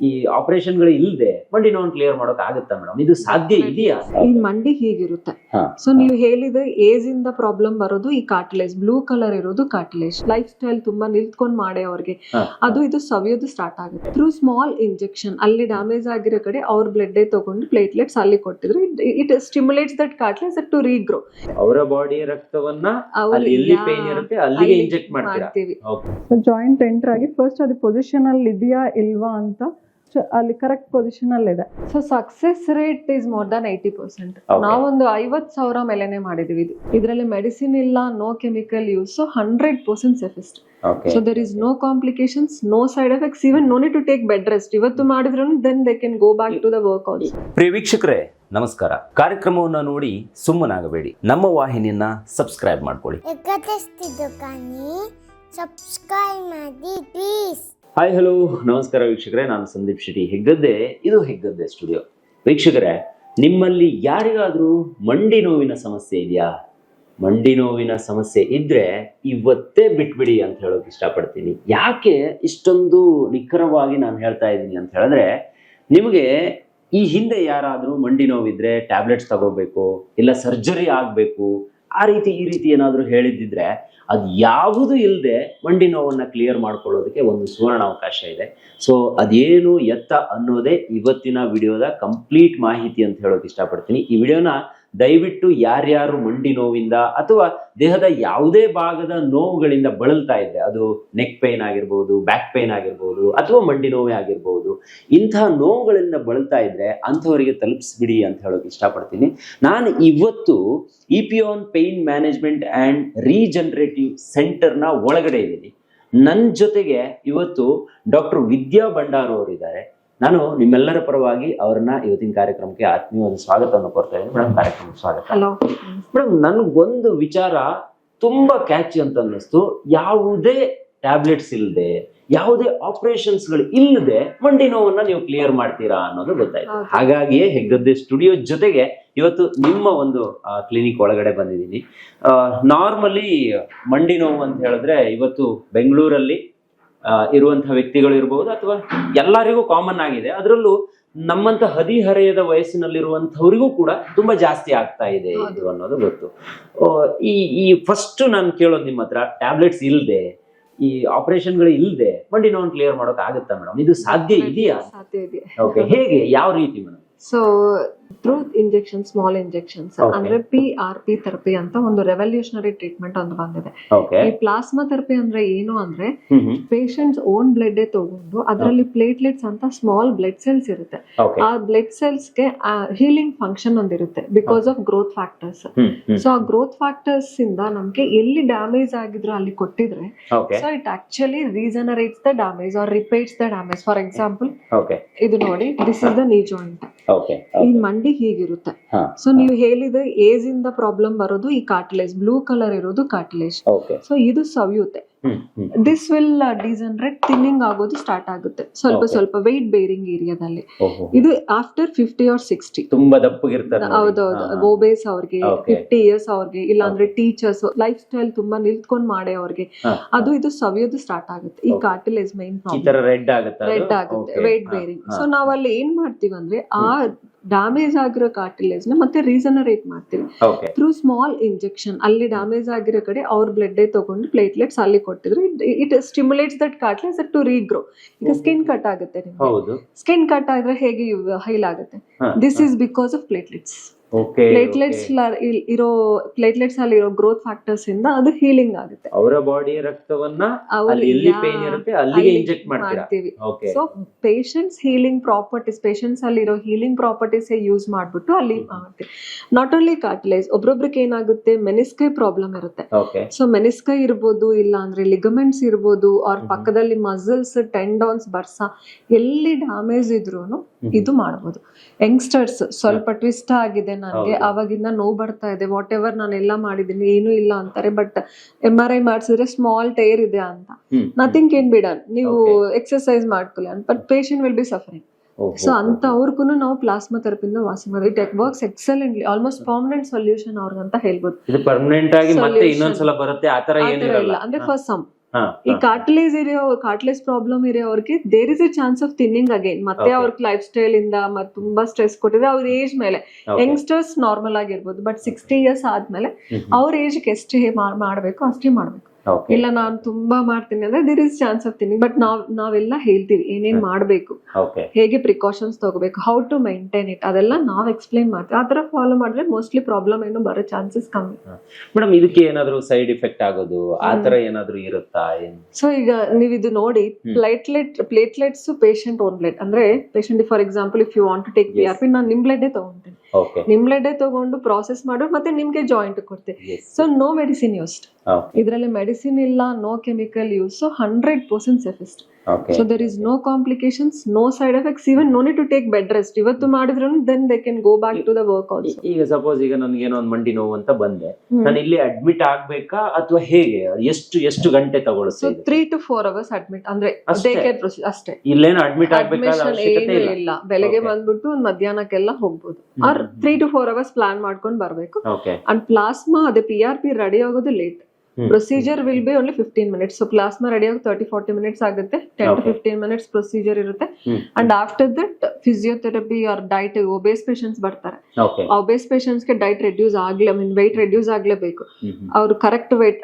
ಈ ಆಪರೇಷನ್ಗಳು ಇಲ್ಲದೆ ಮಂಡಿ ನೋವನ್ನು ಕ್ಲಿಯರ್ ಮಾಡೋಕೆ ಆಗುತ್ತಾ ಮೇಡಮ್ ಇದು ಸಾಧ್ಯ ಇದೆಯಾ? ಈ ಮಂಡಿ ಹೀಗಿರುತ್ತೆ. ಸೊ ನೀವು ಹೇಳಿದ ಏಜ್ ಇಂದ ಪ್ರಾಬ್ಲಮ್ ಬರೋದು ಈ ಕಾರ್ಟಿಲೇಜ್ ಬ್ಲೂ ಕಲರ್ ಇರೋದು ಕಾರ್ಟಿಲೇಜ್ ಲೈಫ್ ಸ್ಟೈಲ್ ತುಂಬಾ ನಿಲ್ತ್ಕೊಂಡ್ ಮಾಡಿ ಅವ್ರಿಗೆ. ಅದು ಇದು ಸವಿಯೋದು ಸ್ಟಾರ್ಟ್ ಆಗುತ್ತೆ. ಥ್ರೂ ಸ್ಮಾಲ್ ಇಂಜೆಕ್ಷನ್ ಅಲ್ಲಿ ಡ್ಯಾಮೇಜ್ ಆಗಿರೋ ಕಡೆ ಅವ್ರ ಬ್ಲಡ್ ತಗೊಂಡು ಪ್ಲೇಟ್ಲೆಟ್ಸ್ ಅಲ್ಲಿ ಕೊಟ್ಟಿದ್ರು. It stimulates that cartilage to regrow ಅವರ ಬಾಡಿ ರಕ್ತವನ್ನ ಅಲ್ಲಿ ಎಲ್ಲಿ ಪೇನ್ ಇರುತ್ತೆ ಅಲ್ಲಿಗೆ ಇಂಜೆಕ್ಟ್ ಮಾಡ್ತೀವಿ. ಓಕೆ ಜಾಯಿಂಟ್ ಎಂಟರ್ ಆಗಿ ಫಸ್ಟ್ ಅದು ಪೊಸಿಷನ್ ಅಲ್ಲಿ ಇದೆಯಾ ಇಲ್ವಾ ಅಂತ ಸೊ ಅಲ್ಲಿ ಕರೆಕ್ಟ್ ಪೊಸಿಷನ್ ಅಲ್ಲಿ ಇದೆ so success rate is more than eighty percent. ನಾವೊಂದು ಐವತ್ ಸಾವಿರ ಮೇಲೆನೆ ಮಾಡಿದೀವಿ. ಇದು ಇದರಲ್ಲಿ ಮೆಡಿಸಿನ್ ಇಲ್ಲ no chemical use so hundred percent safest okay so there is no complications no side effects even no need to take bed rest ಇವತ್ತು ಮಾಡಿದ್ರು then they can go back to the work also ಪ್ರಿಯ ವೀಕ್ಷಕರೇ ನಮಸ್ಕಾರ. ಕಾರ್ಯಕ್ರಮವನ್ನು ನೋಡಿ ಸುಮ್ಮನಾಗಬೇಡಿ. ನಮ್ಮ ವಾಹಿನಿಯನ್ನ subscribe ಮಾಡ್ಕೊಳ್ಳಿ. ಕಾನಿ ಸಬ್ಸ್ಕ್ರೈಬ್ ಮಾಡಿ ಪ್ಲೀಸ್ ಹಾಯ್ ಹಲೋ ನಮಸ್ಕಾರ ವೀಕ್ಷಕರೇ, ನಾನು ಸಂದೀಪ್ ಶೆಟ್ಟಿ. ಹೆಗ್ಗದ್ದೆ? ಇದು ಹೆಗ್ಗದ್ದೆ ಸ್ಟುಡಿಯೋ ವೀಕ್ಷಕರೇ, ನಿಮ್ಮಲ್ಲಿ ಯಾರಿಗಾದರೂ ಮಂಡಿ ನೋವಿನ ಸಮಸ್ಯೆ ಇದೆಯಾ? ಮಂಡಿ ನೋವಿನ ಸಮಸ್ಯೆ ಇದ್ರೆ ಇವತ್ತೇ ಬಿಟ್ಬಿಡಿ ಅಂತ ಹೇಳೋಕೆ ಇಷ್ಟಪಡ್ತೀನಿ. ಯಾಕೆ ಇಷ್ಟೊಂದು ನಿಖರವಾಗಿ ನಾನು ಹೇಳ್ತಾ ಇದ್ದೀನಿ ಅಂತ ಹೇಳಿದ್ರೆ, ನಿಮಗೆ ಈ ಹಿಂದೆ ಯಾರಾದರೂ ಮಂಡಿ ನೋವಿದ್ರೆ ಟ್ಯಾಬ್ಲೆಟ್ಸ್ ತಗೋಬೇಕು, ಇಲ್ಲ ಸರ್ಜರಿ ಆಗಬೇಕು ಆ ರೀತಿ ಈ ರೀತಿ ಏನಾದರೂ ಹೇಳಿದ್ದಿದ್ರೆ ಅದು ಯಾವುದು ಇಲ್ಲದೆ ಮಂಡಿ ನೋವನ್ನು ಕ್ಲಿಯರ್ ಮಾಡ್ಕೊಳ್ಳೋದಕ್ಕೆ ಒಂದು ಸುವರ್ಣ ಅವಕಾಶ ಇದೆ. ಸೊ ಅದೇನು ಎತ್ತ ಅನ್ನೋದೇ ಇವತ್ತಿನ ವಿಡಿಯೋದ ಕಂಪ್ಲೀಟ್ ಮಾಹಿತಿ ಅಂತ ಹೇಳೋಕೆ ಇಷ್ಟಪಡ್ತೀನಿ. ಈ ವಿಡಿಯೋನ ದಯವಿಟ್ಟು ಯಾರ್ಯಾರು ಮಂಡಿ ನೋವಿಂದ ಅಥವಾ ದೇಹದ ಯಾವುದೇ ಭಾಗದ ನೋವುಗಳಿಂದ ಬಳಲ್ತಾ ಇದ್ದೆ ಅದು ನೆಕ್ ಪೇನ್ ಆಗಿರ್ಬೋದು ಬ್ಯಾಕ್ ಪೇನ್ ಆಗಿರ್ಬೋದು ಅಥವಾ ಮಂಡಿ ನೋವೇ ಆಗಿರ್ಬೋದು, ಇಂತಹ ನೋವುಗಳಿಂದ ಬಳಲ್ತಾ ಇದ್ರೆ ಅಂಥವರಿಗೆ ತಲುಪಿಸ್ಬಿಡಿ ಅಂತ ಹೇಳೋಕೆ ಇಷ್ಟಪಡ್ತೀನಿ. ನಾನು ಇವತ್ತು E P on pain management and regenerative ಸೆಂಟರ್ನ ಒಳಗಡೆ ಇದ್ದೀನಿ. ನನ್ನ ಜೊತೆಗೆ ಇವತ್ತು ಡಾಕ್ಟರ್ ವಿದ್ಯಾ ಭಂಡಾರು ಅವರು ಇದ್ದಾರೆ ನಾನು ನಿಮ್ಮೆಲ್ಲರ ಪರವಾಗಿ ಅವ್ರನ್ನ ಇವತ್ತಿನ ಕಾರ್ಯಕ್ರಮಕ್ಕೆ ಆತ್ಮೀಯವಾದ ಸ್ವಾಗತವನ್ನು ಕೊಡ್ತಾ ಇದ್ದೀನಿ. ಮೇಡಮ್ ಕಾರ್ಯಕ್ರಮ ಸ್ವಾಗತ. ಮೇಡಮ್ ನನ್ಗೊಂದು ವಿಚಾರ ತುಂಬಾ ಕ್ಯಾಚಿ ಅಂತ ಅನ್ನಿಸ್ತು. ಯಾವುದೇ ಟ್ಯಾಬ್ಲೆಟ್ಸ್ ಇಲ್ಲದೆ ಯಾವುದೇ ಆಪರೇಷನ್ಸ್ಗಳು ಇಲ್ಲದೆ ಮಂಡಿ ನೋವನ್ನ ನೀವು ಕ್ಲಿಯರ್ ಮಾಡ್ತೀರಾ ಅನ್ನೋದು ಗೊತ್ತಾಯ್ತು. ಹಾಗಾಗಿಯೇ ಹೆಗ್ಗದ್ದೆ ಸ್ಟುಡಿಯೋ ಜೊತೆಗೆ ಇವತ್ತು ನಿಮ್ಮ ಒಂದು ಕ್ಲಿನಿಕ್ ಒಳಗಡೆ ಬಂದಿದ್ದೀನಿ. ನಾರ್ಮಲಿ ಮಂಡಿ ನೋವು ಅಂತ ಹೇಳಿದ್ರೆ ಇವತ್ತು ಬೆಂಗಳೂರಲ್ಲಿ ಇರುವಂತಹ ವ್ಯಕ್ತಿಗಳು ಇರಬಹುದು ಅಥವಾ ಎಲ್ಲರಿಗೂ ಕಾಮನ್ ಆಗಿದೆ. ಅದರಲ್ಲೂ ನಮ್ಮಂತ ಹದಿಹರೆಯದ ವಯಸ್ಸಿನಲ್ಲಿರುವಂತವರಿಗೂ ಕೂಡ ತುಂಬಾ ಜಾಸ್ತಿ ಆಗ್ತಾ ಇದೆ ಇದು ಅನ್ನೋದು ಗೊತ್ತು. ಈ ಈ ಫಸ್ಟ್ ನಾನು ಕೇಳೋದು ನಿಮ್ಮ ಹತ್ರ ಟ್ಯಾಬ್ಲೆಟ್ಸ್ ಇಲ್ಲದೆ ಈ ಆಪರೇಷನ್ಗಳು ಇಲ್ಲದೆ ಮಂಡಿ ನೋವನ್ನು ಕ್ಲಿಯರ್ ಮಾಡೋಕೆ ಆಗುತ್ತಾ ಮೇಡಮ್ ಇದು ಸಾಧ್ಯ ಇದೆಯಾ? ಸಾಧ್ಯ ಇದೆ. ಓಕೆ ಹೇಗೆ? ಯಾವ ರೀತಿ madam so through injection small injections. ಅಂದ್ರೆ ಪಿ ಆರ್ ಪಿ ಥೆರಪಿ ಅಂತ ಒಂದು ರೆವಲ್ಯೂಷನರಿ ಟ್ರೀಟ್ಮೆಂಟ್ ಒಂದು ಬಂದಿದೆ. ಈ ಪ್ಲಾಸ್ಮಾ ಥೆರಪಿ ಅಂದ್ರೆ ಏನು ಅಂದ್ರೆ ಪೇಷಂಟ್ಸ್ ಓನ್ ಬ್ಲಡ್ ತಗೊಂಡು ಅದರಲ್ಲಿ ಪ್ಲೇಟ್ಲೆಟ್ಸ್ ಅಂತ ಸ್ಮಾಲ್ ಬ್ಲಡ್ ಸೆಲ್ಸ್ ಇರುತ್ತೆ. ಆ ಬ್ಲಡ್ ಸೆಲ್ಸ್ಗೆ healing function ಒಂದಿರುತ್ತೆ because of growth factors so ಆ ಗ್ರೋತ್ ಫ್ಯಾಕ್ಟರ್ಸ್ ಇಂದ ನಮ್ಗೆ ಎಲ್ಲಿ ಡ್ಯಾಮೇಜ್ ಆಗಿದ್ರು ಅಲ್ಲಿ ಕೊಟ್ಟಿದ್ರೆ so it actually regenerates the damage or repairs the damage for example ಇದು ನೋಡಿ this is the knee joint ಈ ಮಂಡಿ ಹೀಗಿರುತ್ತೆ. ಸೊ ನೀವು ಹೇಳಿದ ಏಜ್ ಇಂದ ಪ್ರಾಬ್ಲಮ್ ಬರೋದು ಈ ಕಾರ್ಟಿಲೇಜ್ ಬ್ಲೂ ಕಲರ್ ಇರೋದು ಕಾರ್ಟಿಲೇಜ್ ಸೊ ಇದು ಸವಿಯುತ್ತೆ. ದಿಸ್ ವಿಲ್ ಡಿಜನರೇಟ್ ಥಿನ್ನಿಂಗ್ ಆಗೋದು ಸ್ಟಾರ್ಟ್ ಆಗುತ್ತೆ. ಸ್ವಲ್ಪ ಸ್ವಲ್ಪ ವೆಯ್ಟ್ ಬೇರಿಂಗ್ ಏರಿಯಾದಲ್ಲಿ ಇದು ಆಫ್ಟರ್ ಫಿಫ್ಟಿ ಆರ್ ಸಿಕ್ಸ್ಟಿ ತುಂಬಾ ದಪ್ಪಗಿರ್ತಾರೆ. ಹೌದೌದು. ಓಬೇಸ್ ಅವ್ರಿಗೆ ಫಿಫ್ಟಿ ಇಯರ್ಸ್ ಅವ್ರಿಗೆ ಇಲ್ಲಾಂದ್ರೆ ಟೀಚರ್ಸ್ ಲೈಫ್ ಸ್ಟೈಲ್ ತುಂಬಾ ನಿಲ್ತ್ಕೊಂಡ್ ಮಾಡಿ ಅವ್ರಿಗೆ. ಅದು ಇದು ಸವಿಯೋದು ಸ್ಟಾರ್ಟ್ ಆಗುತ್ತೆ. ಈ. ಕಾರ್ಟಿಲೇಜ್ ಮೈನ್ ಪ್ರಾಬ್ಲಮ್ ರೆಡ್ ಆಗುತ್ತೆ ರೆಡ್ ಆಗುತ್ತೆ. ವೆಯ್ಟ್ ಬೇರಿಂಗ್ ಸೊ ನಾವ್ ಅಲ್ಲಿ ಏನ್ ಮಾಡ್ತೀವಿ ಅಂದ್ರೆ ಆ ಡ್ಯಾಮೇಜ್ ಆಗಿರೋ ಕಾರ್ಟಿಲೇಜ್ನ ಮತ್ತೆ ರೀಸನರೇಟ್ ಮಾಡ್ತೀವಿ. ಥ್ರೂ ಸ್ಮಾಲ್ ಇಂಜೆಕ್ಷನ್ ಅಲ್ಲಿ ಡ್ಯಾಮೇಜ್ ಆಗಿರೋ ಕಡೆ ಅವ್ರ ಬ್ಲಡ್ ತಗೊಂಡು ಪ್ಲೇಟ್ಲೆಟ್ಸ್ ಅಲ್ಲಿ ಕೊಟ್ಟಿದ್ರು. It stimulates that cartilage to regrow ಈಗ ಸ್ಕಿನ್ ಕಟ್ ಆಗುತ್ತೆ ನಿಮ್ಗೆ. ಸ್ಕಿನ್ ಕಟ್ ಆದ್ರೆ ಹೇಗೆ ಹೈಲ್ ಆಗುತ್ತೆ? This is because of platelets platelets ಇರೋ ಪ್ಲೇಟ್ಲೆಟ್ಸ್ ಅಲ್ಲಿ ಇರೋ ಗ್ರೋತ್ ಫ್ಯಾಕ್ಟರ್ಸ್ ಇಂದ ಅದು ಹೀಲಿಂಗ್ ಆಗುತ್ತೆ. ಅವರ ಬಾಡಿಯ ರಕ್ತವನ್ನ ಅಲ್ಲಿ ಎಲ್ಲಿ ಪೇನ್ ಇರುತ್ತೆ ಅಲ್ಲಿಗೆ ಅಲ್ಲಿ ಇಂಜೆಕ್ಟ್ ಮಾಡ್ತೀವಿ. So patients healing properties patients ಅಲ್ಲಿರೋ ಹೀಲಿಂಗ್ ಪ್ರಾಪರ್ಟೀಸ್ ಯೂಸ್ ಮಾಡ್ಬಿಟ್ಟು ಅಲ್ಲಿ ನಾಟ್ ಓನ್ಲಿ ಕಾರ್ಟಿಲೇಜ್ ಒಬ್ರೊಬ್ರಿಗೆ ಏನಾಗುತ್ತೆ? ಮೆನಿಸ್ಕೈ ಪ್ರಾಬ್ಲಮ್ ಇರುತ್ತೆ. ಸೊ ಮೆನಿಸ್ಕೈ ಇರ್ಬೋದು ಇಲ್ಲ ಅಂದ್ರೆ ಲಿಗಮೆಂಟ್ಸ್ ಇರ್ಬೋದು ಅವ್ರ. ಪಕ್ಕದಲ್ಲಿ ಮಸಲ್ಸ್ ಟೆಂಡಾನ್ಸ್ ಬರ್ಸಾ ಎಲ್ಲಿ ಡ್ಯಾಮೇಜ್ ಇದ್ರೂ ಇದು ಮಾಡ್ಬೋದು. ಯಂಗ್ಸ್ಟರ್ಸ್ ಸ್ವಲ್ಪ ಟ್ವಿಸ್ಟ್ ಆಗಿದೆ ನನಗೆ ಅವಾಗಿಂದ ನೋವು ಬರ್ತಾ ಇದೆ. ವಾಟ್ ಎವರ್ ನಾನು ಎಲ್ಲ ಮಾಡಿದ್ದೀನಿ ಏನು ಇಲ್ಲ ಅಂತಾರೆ ಬಟ್ ಎಂ ಆರ್ ಐ ಮಾಡಿಸಿದ್ರೆ ಸ್ಮಾಲ್ ಟೇರ್ ಇದೆ ಅಂತ. ನಥಿಂಗ್ ಏನ್ ಬಿಡ ನೀವು ಎಕ್ಸರ್ಸೈಸ್ ಮಾಡ್ಕೊಳ್ಳಿ ಅಂತ. But patient will be suffering so ಅಂತ ಅವ್ರಿಗೂ ನಾವು ಪ್ಲಾಸ್ಮಾ ಥೆರಪಿಂದ ವಾಸಿ ಮಾಡಿ it works excellently almost permanent solution ಅವ್ರಿಗಂತ ಹೇಳ್ಬೋದು. ಇದು ಪರ್ಮನೆಂಟ್ ಆಗಿ ಮತ್ತೆ. ಇನ್ನೊಂದ್ಸಲ ಬರುತ್ತೆ ಆ ತರ ಏನಿರಲ್ಲ. ಅಂದ್ರೆ ಫಸ್ಟ್ ಸಮ್ ಈ. ಕಾರ್ಟಿಲೇಜ್ ಇರೋ ಕಾರ್ಟಿಲೇಜ್ ಪ್ರಾಬ್ಲಮ್ ಅವ್ರಿಗೆ there is a chance of thinning again ಮತ್ತೆ. ಅವ್ರ ಲೈಫ್ ಸ್ಟೈಲ್ ಇಂದ ಮತ್ತೆ ತುಂಬಾ ಸ್ಟ್ರೆಸ್ ಕೊಟ್ಟಿದ್ರೆ ಅವ್ರ ಏಜ್ ಮೇಲೆ. ಯಂಗ್ಸ್ಟರ್ಸ್ ನಾರ್ಮಲ್ ಆಗಿರ್ಬೋದು ಬಟ್ ಸಿಕ್ಸ್ಟಿ ಇಯರ್ಸ್ ಆದ್ಮೇಲೆ. ಅವ್ರ ಏಜ್ ಎಷ್ಟು ಮಾಡಬೇಕು ಅಷ್ಟೇ ಮಾಡ್ಬೇಕು. ಇಲ್ಲ ನಾನು ತುಂಬಾ ಮಾಡ್ತೀನಿ ಅಂದ್ರೆ there is chance of but ನಾವ್ ನಾವೆಲ್ಲ ಹೇಳ್ತೀವಿ ಏನೇನ್ ಮಾಡ್ಬೇಕು. ಹೇಗೆ ಪ್ರಿಕಾಷನ್ಸ್ ತಗೋಬೇಕು ಹೌ ಟು ಮೈಂಟೈನ್ ಇಟ್ ಅದೆಲ್ಲ ನಾವ್ ಎಕ್ಸ್ಪ್ಲೈನ್ ಮಾಡ್ತೀವಿ. ಆತರ ತರ ಫಾಲೋ ಮಾಡಿದ್ರೆ ಮೋಸ್ಟ್ಲಿ ಪ್ರಾಬ್ಲಮ್ ಏನು ಬರೋ ಚಾನ್ಸಸ್ ಕಮ್ಮಿ. ಮೇಡಮ್ ಇದಕ್ಕೆ ಏನಾದ್ರು ಸೈಡ್ ಇಫೆಕ್ಟ್ ಆಗೋದು ಆತರ ತರ ಏನಾದ್ರು ಇರುತ್ತಾ ಸೊ ಈಗ ನೀವು ಇದು ನೋಡಿ platelet platelets patient own blood ಅಂದ್ರೆ patient for example if you want to take P R P ನಾನು ನಿಮ್ ಬ್ಲಡ್ ತಗೊಂತೀನಿ. ಓಕೆ ನಿಮ್ ಬ್ಲಡ್ ತಗೊಂಡು ಪ್ರಾಸೆಸ್ ಮಾಡೋರು ಮತ್ತೆ ನಿಮ್ಗೆ ಜಾಯಿಂಟ್ ಕೊಡ್ತೆ. ಸೊ ನೋ ಮೆಡಿಸಿನ್ ಯೂಸ್ಡ್ ಇದರಲ್ಲಿ ಮೆಡಿಸಿನ್ ಇಲ್ಲ no chemical use so hundred percent safest so there is no complications no side effects even no need to take bed rest ಇವತ್ತು ಮಾಡಿದ್ರು then they can go back to the work also ಈಗ suppose ಈಗ ನನಗೆ ಏನೋ ಒಂದು ಮಂಡಿ ನೋವು ಅಂತ ಬಂದೆ. ನಾನು ಇಲ್ಲಿ ಅಡ್ಮಿಟ್ ಆಗ್ಬೇಕಾ ಅಥವಾ ಹೇಗೆ? ಎಷ್ಟು ಎಷ್ಟು ಗಂಟೆ ತಗೊಳುತ್ತೆ? Three to four hours admit ಅಂದ್ರೆ ಅಷ್ಟೇ? ಇಲ್ಲೇನು ಅಡ್ಮಿಟ್ ಏನು ಇಲ್ಲ. ಬೆಳಗ್ಗೆ. ಬಂದ್ಬಿಟ್ಟು ಒಂದ್ ಮಧ್ಯಾಹ್ನಕ್ಕೆಲ್ಲ ಹೋಗ್ಬೋದು. Or three to four hours plan ಮಾಡ್ಕೊಂಡು ಬರಬೇಕು. ಓಕೆ ಅಂಡ್ ಪ್ಲಾಸ್ಮಾ ಅದೇ ಪಿ ಆರ್ ಪಿ ರೆಡಿ ಆಗೋದು late. Procedure will be only fifteen minutes so plasma ready ಆಗಿ ತರ್ಟಿ ಫಾರ್ಟಿ ಮಿನಿಟ್ಸ್ ಆಗುತ್ತೆ. Ten to. Fifteen minutes procedure ಇರುತ್ತೆ. And after that physiotherapy or diet obese patients ಬರ್ತಾರೆ. Obese ಒಬೇಸ್ಗೆ diet reduce ಆಗ್ಲೇ mean weight reduce ಆಗ್ಲೇಬೇಕು ಅವ್ರು correct weight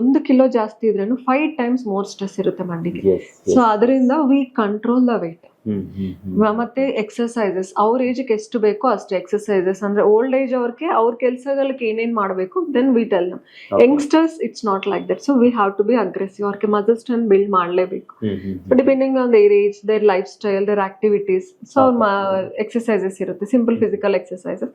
ಒಂದು ಕಿಲೋ ಜಾಸ್ತಿ ಇದ್ರೇನು ಫೈವ್ ಟೈಮ್ಸ್ ಮೋರ್ ಸ್ಟ್ರೆಸ್ ಇರುತ್ತೆ ಮಂಡಿಗೆ. ಸೊ ಅದರಿಂದ ವಿ ಕಂಟ್ರೋಲ್ ದ ವೆಯ್ಟ್ ಮತ್ತೆ ಎಕ್ಸರ್ಸೈಸಸ್ ಅವ್ರ ಏಜ್ಗೆ ಎಷ್ಟು ಬೇಕೋ ಅಷ್ಟು ಎಕ್ಸರ್ಸೈಸಸ್ ಅಂದ್ರೆ ಓಲ್ಡ್ ಏಜ್ ಅವ್ರಿಗೆ ಅವ್ರ ಕೆಲಸಗಳಿಗೆ ಏನೇನ್ ಮಾಡಬೇಕು ದೆನ್ ವಿ ಟೆಲ್ ನಮ್ youngsters it's not like that so we have to be aggressive ಅವ್ರಿಗೆ ಮದರ್ ಸ್ಟ್ರೆಂತ್ ಬಿಲ್ಡ್ ಮಾಡಲೇಬೇಕು. Depending on their age their life style their activities so exercises ಇರುತ್ತೆ. ಸಿಂಪಲ್ ಫಿಸಿಕಲ್ ಎಕ್ಸಸೈಸಸ್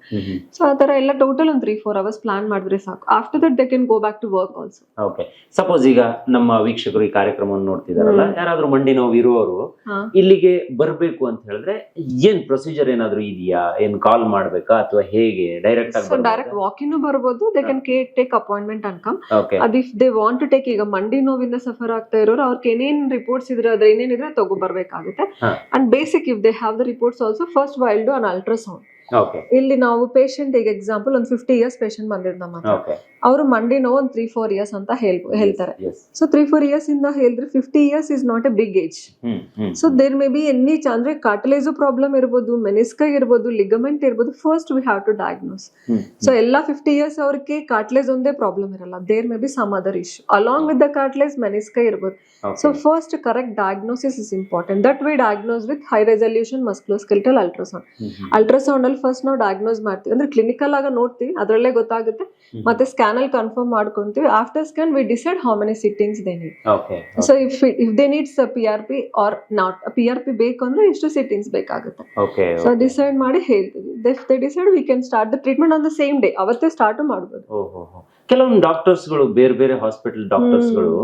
ಸೊ ಆ ತರ ಎಲ್ಲ total ಒಂದು three four hours plan ಮಾಡಿದ್ರೆ ಸಾಕು. After that they can go back to work also okay suppose ಈಗ ನಮ್ಮ ವೀಕ್ಷಕರು ಈ ಕಾರ್ಯಕ್ರಮವನ್ನು ನೋಡ್ತಿದಾರಲ್ಲ ಯಾರಾದ್ರೂ ಮಂಡಿ ನೋವು ಇರುವವರು ಇಲ್ಲಿಗೆ ಬರ್ಬೇಕು ಅಂತ ಹೇಳಿದ್ರೆ ಏನ್ ಪ್ರೊಸೀಜರ್ ಏನಾದ್ರು ಇದೆಯಾ? ಏನ್ ಕಾಲ್ ಮಾಡ್ಬೇಕಾ? ಅಥವಾ ಹೇಗೆ? ಡೈರೆಕ್ಟ್ ಆಗಿ ಡೈರೆಕ್ಟ್ ವಾಕಿನ್ ಬರ್ಬೋದು? ದೇ ಕ್ಯಾನ್ ಟೇಕ್ ಅಪಾಯಿಂಟ್ಮೆಂಟ್ ಅನ್ಕಮ್ ಅದ್ if they want to take ಈಗ ಮಂಡಿ ನೋವಿಂದ ಸಫರ್ ಆಗ್ತಾ ಇರೋರು ಅವ್ರಿಗೆ ಏನೇನ್ ರಿಪೋರ್ಟ್ಸ್ ಇದ್ರೆ ಅದ್ರ ಏನೇನಿದ್ರೆ ತಗೋ ಬರ್ಬೇಕಾಗುತ್ತೆ. And basic if they have the reports also first we'll an ultrasound ಇಲ್ಲಿ ನಾವು ಪೇಷಂಟ್ ಈಗ ಎಕ್ಸಾಂಪಲ್ ಒಂದು ಫಿಫ್ಟಿ ಇಯರ್ಸ್ ಪೇಷಂಟ್ ಬಂದಿರ್ ನಮ್ಮ ಹತ್ರ. ಅವರು ಮಂಡಿ ನೋವು ಒಂದು ತ್ರೀ ಫೋರ್ ಇಯರ್ಸ್ ಅಂತ ಹೇಳ್ ಹೇಳ್ತಾರೆ. ಸೊ ತ್ರೀ ಫೋರ್ ಇಯರ್ಸ್ ಇಂದ ಹೇಳಿದ್ರೆ fifty years is not a big age so there may be any ಅಂದ್ರೆ ಕಾರ್ಟಿಲೇಜು ಪ್ರಾಬ್ಲಮ್ ಇರ್ಬೋದು ಮೆನಿಸ್ಕ ಇರ್ಬೋದು ಲಿಗಮೆಂಟ್ ಇರ್ಬೋದು first we have to diagnose so ಎಲ್ಲ ಫಿಫ್ಟಿ ಇಯರ್ಸ್ ಅವ್ರಿಗೆ ಕಾರ್ಟ್ಲೇಜ್ ಒಂದೇ ಪ್ರಾಬ್ಲಮ್ ಇರಲ್ಲ. There may be some other issue along with the cartilage meniscus ಇರ್ಬೋದು. So first correct diagnosis is important that we diagnose with high resolution musculoskeletal ultrasound ultrasound ಅಲ್ಲಿ first ನಾವು diagnose ಮಾಡ್ತೀವಿ. ಅಂದ್ರೆ clinical ಆಗ ನೋಡ್ತೀವಿ ಅದರಲ್ಲೇ ಗೊತ್ತಾಗುತ್ತೆ. ಮತ್ತೆ ಸ್ಕ್ಯಾನ್ ಅಲ್ಲಿ ಕನ್ಫರ್ಮ್ ಮಾಡ್ಕೊಂತೀವಿ. After scan we decide how many sittings they need so if if they needs P R P or not P R P ಬೇಕು ಅಂದ್ರೆ ಇಷ್ಟು ಸಿಟ್ಟಿಂಗ್ಸ್ ಬೇಕಾಗುತ್ತೆ. ಸೊ ಡಿಸೈಡ್ ಮಾಡಿ ಹೇಳ್ತೀವಿ they decide we can start the treatment on the same day ಅವತ್ತೇ start ಮಾಡ್ಬೋದು. ಕೆಲವೊಂದು ಡಾಕ್ಟರ್ಸ್ಗಳು ಬೇರೆ ಬೇರೆ ಹಾಸ್ಪಿಟಲ್ ಡಾಕ್ಟರ್ಸ್ಗಳು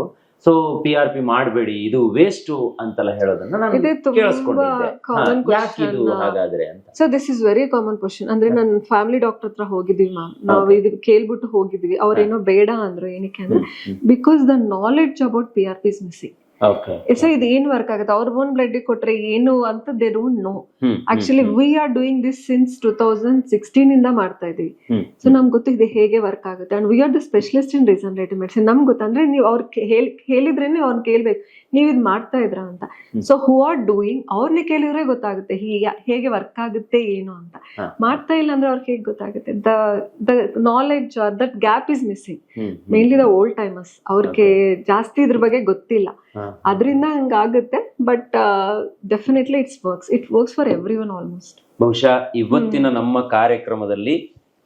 ಸೊ ಪಿ ಆರ್ ಪಿ ಮಾಡಬೇಡಿ ಇದು ವೇಸ್ಟ್ ಅಂತೆಲ್ಲ ಹೇಳೋದನ್ನ ನಾನು ಕೇಳಿಸ್ಕೊಂಡಿದ್ದೆ. common ಯಾಕೆ ಇದು ಹಾಗಾದ್ರೆ ಅಂತ. So this is very common question ಅಂದ್ರೆ ನನ್ನ ಫ್ಯಾಮಿಲಿ ಡಾಕ್ಟರ್ ಹತ್ರ ಹೋಗಿದ್ವಿ ಮ್ಯಾಮ್ ನಾವು. ಇದು ಕೇಳ್ಬಿಟ್ಟು ಹೋಗಿದ್ವಿ. ಅವ್ರೇನೋ ಬೇಡ ಅಂದ್ರು ಏನಕ್ಕೆ ಅಂದ್ರೆ because the knowledge about P R P is missing so ಇದು ಏನ್ ವರ್ಕ್ ಆಗುತ್ತೆ. ಅವ್ರ ಓನ್ ಬ್ಲಡ್ ಕೊಟ್ರೆ ಏನು ಅಂತ they don't know actually we are doing this since two thousand sixteen ಇಂದ ಮಾಡ್ತಾ ಇದೀವಿ ಸೊ ನಮ್ಗೆ ಗೊತ್ತು ಇದು ಹೇಗೆ ವರ್ಕ್ ಆಗುತ್ತೆ. And we are the specialist in regenerative medicine ನಮ್ಗೆ ಗೊತ್ತಂದ್ರೆ ನೀವು ಅವ್ರ ಹೇಳಿದ್ರೇನೆ ಅವ್ರನ್ನ ಕೇಳ್ಬೇಕು. ನೀವು ಇದು ಮಾಡ್ತಾ ಇದ್ರ ಅಂತ. ಸೊ ಹೂ ಆರ್ ಡೂಯಿಂಗ್ ಅವ್ರನ್ನ ಕೇಳಿದ್ರೆ ಗೊತ್ತಾಗುತ್ತೆ. ಹೀಗೆ ಹೇಗೆ ವರ್ಕ್ ಆಗುತ್ತೆ ಏನು ಅಂತ. ಮಾಡ್ತಾ ಇಲ್ಲ ಅಂದ್ರೆ ಅವ್ರಿಗೆ ಹೇಗೆ ಗೊತ್ತಾಗುತ್ತೆ? The the knowledge that gap is missing mainly the old timers ಅವ್ರಿಗೆ ಜಾಸ್ತಿ ಇದ್ರ ಬಗ್ಗೆ ಗೊತ್ತಿಲ್ಲ. ಅದರಿಂದ ಹಂಗಾಗುತ್ತೆ but definitely it's works it works for every one almost ಬಹುಶಃ ಇವತ್ತಿನ ನಮ್ಮ ಕಾರ್ಯಕ್ರಮದಲ್ಲಿ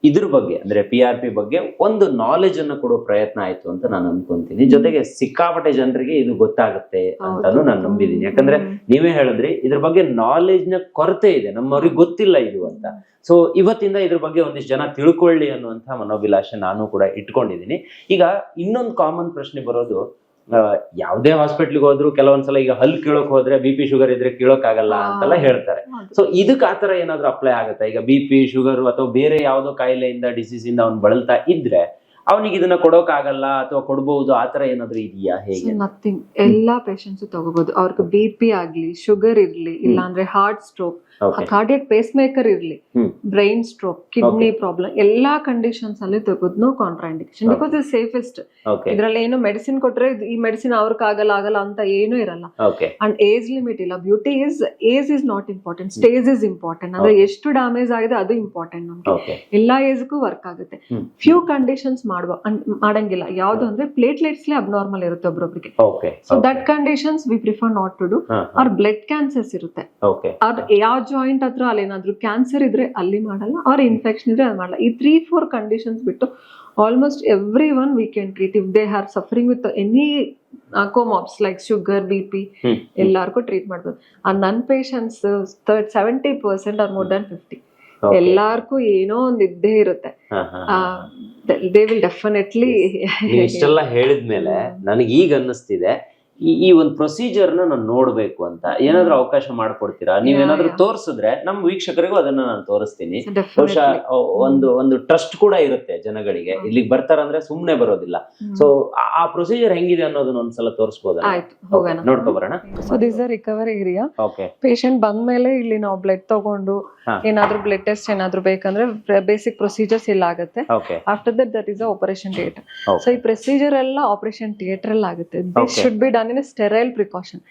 ಇದ್ರ ಬಗ್ಗೆ ಅಂದ್ರೆ ಪಿ ಆರ್ ಪಿ ಬಗ್ಗೆ ಒಂದು ನಾಲೆಜ್ ಅನ್ನು ಕೊಡೋ ಪ್ರಯತ್ನ ಆಯ್ತು ಅಂತ ನಾನು ಅನ್ಕೊಂತೀನಿ. ಜೊತೆಗೆ ಸಿಕ್ಕಾಪಟ್ಟೆ ಜನರಿಗೆ ಇದು ಗೊತ್ತಾಗುತ್ತೆ ಅಂತಾನು ನಾನು ನಂಬಿದೀನಿ ಯಾಕಂದ್ರೆ ನೀವೇ ಹೇಳಿದ್ರಿ ಇದ್ರ ಬಗ್ಗೆ ನಾಲೆಜ್ನ ಕೊರತೆ ಇದೆ ನಮ್ಮವ್ರಿಗೆ ಗೊತ್ತಿಲ್ಲ ಇದು ಅಂತ. ಸೊ ಇವತ್ತಿಂದ ಇದ್ರ ಬಗ್ಗೆ ಒಂದಿಷ್ಟು ಜನ ತಿಳ್ಕೊಳ್ಳಿ ಅನ್ನುವಂತ ಮನೋಭಿಲಾಷೆ ನಾನು ಕೂಡ ಇಟ್ಕೊಂಡಿದ್ದೀನಿ. ಈಗ ಇನ್ನೊಂದು ಕಾಮನ್ ಪ್ರಶ್ನೆ ಬರೋದು ಯಾವುದೇ ಹಾಸ್ಪಿಟ್ಲಿಗೆ ಹೋದ್ರು ಕೆಲವೊಂದ್ಸಲ ಈಗ ಹಲ್ ಕೀಳೋಕ್ ಹೋದ್ರೆ ಬಿ ಪಿ ಶುಗರ್ ಇದ್ರೆ ಕೀಳಕ್ ಆಗಲ್ಲ ಅಂತೆಲ್ಲ ಹೇಳ್ತಾರೆ. ಸೊ ಇದಕ್ ಆತರ ಏನಾದ್ರು ಅಪ್ಲೈ ಆಗುತ್ತೆ? ಈಗ ಬಿ ಪಿ ಶುಗರ್ ಅಥವಾ ಬೇರೆ ಯಾವ್ದೋ ಕಾಯಿಲೆಯಿಂದ ಡಿಸೀಸ್ ಇಂದ ಅವ್ನು ಬಳಲ್ತಾ ಇದ್ರೆ ಅವನಿಗೆ ಇದನ್ನ ಕೊಡೋಕ್ಕಾಗಲ್ಲ ಅಥವಾ ಕೊಡಬಹುದು ಆತರ ಏನಾದ್ರು ಇದೆಯಾ ಹೇಗೆ? ನಥಿಂಗ್ ಎಲ್ಲಾ ಪೇಷಂಟ್ಸ್ ತಗೋಬಹುದು ಅವ್ರಿಗೆ ಬಿ ಪಿ ಆಗ್ಲಿ ಶುಗರ್ ಇರ್ಲಿ ಇಲ್ಲಾಂದ್ರೆ heart stroke cardiac pacemaker ಇರಲಿ ಬ್ರೈನ್ ಸ್ಟ್ರೋಕ್ ಕಿಡ್ನಿ ಪ್ರಾಬ್ಲಮ್ ಎಲ್ಲಾ ಕಂಡೀಷನ್ಸ್ ಅಲ್ಲಿ ತಗೋದು no contraindication because is safest ಇದ್ರಲ್ಲಿ ಏನು ಮೆಡಿಸಿನ್ ಕೊಟ್ರೆ ಈ ಮೆಡಿಸಿನ್ ಅವ್ರಿಗೆ ಆಗಲ್ಲ ಆಗಲ್ಲ ಅಂತ ಏನೂ ಇರಲ್ಲ. ಅಂಡ್ ಏಜ್ ಲಿಮಿಟ್ ಇಲ್ಲ. Beauty is age is not important stage is important ಅಂದ್ರೆ ಎಷ್ಟು ಡ್ಯಾಮೇಜ್ ಆಗಿದೆ ಅದು ಇಂಪಾರ್ಟೆಂಟ್ ನಮ್ಗೆ. ಎಲ್ಲಾ ಏಜ್ಗೂ ವರ್ಕ್ ಆಗುತ್ತೆ. ಫ್ಯೂ ಕಂಡೀಷನ್ಸ್ ಮಾಡುವ ಮಾಡಂಗಿಲ್ಲ. ಯಾವ್ದು ಅಂದ್ರೆ ಪ್ಲೇಟ್ಲೆಟ್ಸ್ ಅಬ್ನಾರ್ಮಲ್ ಇರುತ್ತೆ ಒಬ್ರೊಬ್ರಿಗೆ. Okay so that conditions we prefer not to do ಅವ್ರ ಬ್ಲಡ್ ಕ್ಯಾನ್ಸರ್ಸ್ ಇರುತ್ತೆ. ಯಾವ ಜಾಯಿಂಟ್ ಹತ್ರ ಅಲ್ಲಿ ಏನಾದರೂ ಕ್ಯಾನ್ಸರ್ ಇದ್ರೆ ಅಲ್ಲಿ ಮಾಡಲ್ಲ ಅವ್ರ ಇನ್ಫೆಕ್ಷನ್ ಇದ್ರೆ ಅದು ಮಾಡಲ್ಲ. ಈ ತ್ರೀ ಫೋರ್ ಕಂಡೀಷನ್ಸ್ ಬಿಟ್ಟು almost every one we can treat if they are suffering with any ಕೋಮಾಪ್ಸ್ like sugar B P ಎಲ್ಲರಿಗೂ ಟ್ರೀಟ್ ಮಾಡ್ಬೋದು. ಆ ನನ್ patients seventy percent or more than fifty ಎಲ್ಲಾರ್ಗೂ ಏನೋ ಒಂದ್ ಇದ್ದೇ ಇರುತ್ತೆ. ದೇ ವಿಲ್ ಡೆಫಿನೆಟ್ಲಿ ಇಷ್ಟೆಲ್ಲ ಹೇಳಿದ್ಮೇಲೆ ನನಗೆ ಈಗ ಅನ್ನಿಸ್ತಿದೆ ಈ ಈ ಒಂದು ಪ್ರೊಸೀಜರ್ನ ನಾನು ನೋಡ್ಬೇಕು ಅಂತ. ಏನಾದ್ರೂ ಅವಕಾಶ ಮಾಡ್ಕೊಡ್ತೀರಾ? ನೀವೇನಾದ್ರೂ ಏನಾದ್ರು ತೋರಿಸಿದ್ರೆ ನಮ್ಮ ವೀಕ್ಷಕರಿಗೂ ಅದನ್ನ ನಾನು ತೋರಿಸ್ತೀನಿ. ಬಹುಶಃ ಒಂದು ಒಂದು ಟ್ರಸ್ಟ್ ಕೂಡ ಇರುತ್ತೆ ಜನಗಳಿಗೆ. ಇಲ್ಲಿಗೆ ಬರ್ತಾರಂದ್ರೆ ಸುಮ್ನೆ ಬರೋದಿಲ್ಲ. ಸೊ ಆ ಪ್ರೊಸೀಜರ್ ಹೆಂಗಿದೆ ಅನ್ನೋದನ್ನ ಒಂದ್ಸಲ ತೋರಿಸ್ಬೋದ? ಆಯ್ತು ಹೋಗೋಣ. ನೋಡ್ಕೊ ಬರೋಣ. So this uh recovery area patient ಬಂದ್ಮೇಲೆ ಇಲ್ಲಿ ನಾವು ಬ್ಲಡ್ ತಗೊಂಡು ಏನಾದ್ರು ಬ್ಲಡ್ ಟೆಸ್ಟ್ ಏನಾದ್ರೂ ಬೇಕಂದ್ರೆ ಬೇಸಿಕ್ ಪ್ರೊಸೀಜರ್ಸ್ ಇಲ್ಲ ಆಗುತ್ತೆ. After that that is operation theatre. So ಈ ಪ್ರೊಸೀಜರ್ ಎಲ್ಲ ಆಪರೇಷನ್ ಥಿಯೇಟರ್ ಅಲ್ಲಿ ಆಗುತ್ತೆ. This. Should be done in sterile precaution